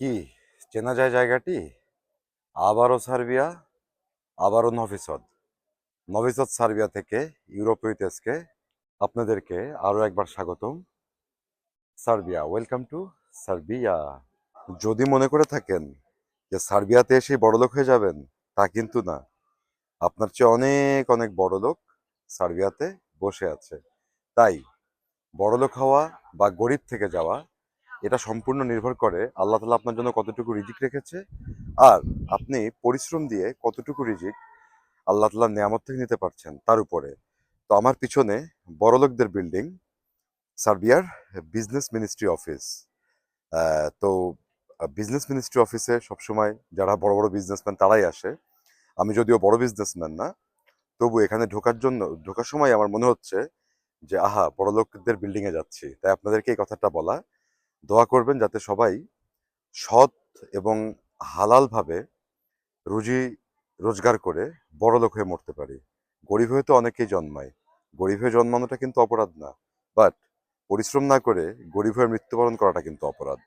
কি? চেনা যায় জায়গাটি? আবারও সার্বিয়া, আবারও নভিসদ। নভিসদ সার্বিয়া থেকে ইউরোপীয় ইতিহাসকে আপনাদেরকে আরও একবার স্বাগতম। Serbia, welcome to Serbia. যদি মনে করে থাকেন যে সার্বিয়াতে এসে বড়লোক হয়ে যাবেন, তা কিন্তু না। আপনার চেয়ে অনেক অনেক বড় লোক সার্বিয়াতে বসে আছে। তাই বড়লোক হওয়া বা গরিব থেকে যাওয়া এটা সম্পূর্ণ নির্ভর করে আল্লাহ তালা আপনার জন্য কতটুকু রিজিক রেখেছে আর আপনি পরিশ্রম দিয়ে কতটুকু রিজিক আল্লাহ তালা নিয়ামত থেকে নিতে পারছেন তার উপরে। তো আমার পিছনে বড়লোকদের বিল্ডিং সার্বিয়ার বিজনেস মিনিস্ট্রি অফিস তো বিজনেস মিনিস্ট্রি অফিসে সবসময় যারা বড় বড় বিজনেসম্যান তারাই আসে। আমি যদিও বড় বিজনেসম্যান না, তবু এখানে ঢোকার জন্য, ঢোকার সময় আমার মনে হচ্ছে যে, আহা বড় লোকদের বিল্ডিংয়ে যাচ্ছি। তাই আপনাদেরকে এই কথাটা বলা। দোয়া করবেন যাতে সবাই সৎ এবং হালালভাবে রুজি রোজগার করে বড়লোক হয়ে মরতে পারি। গরিব হয়ে তো অনেকেই জন্মায়। গরিব হয়ে জন্মানোটা কিন্তু অপরাধ না। বাট পরিশ্রম না করে গরিব হয়ে মৃত্যুবরণ করাটা কিন্তু অপরাধ।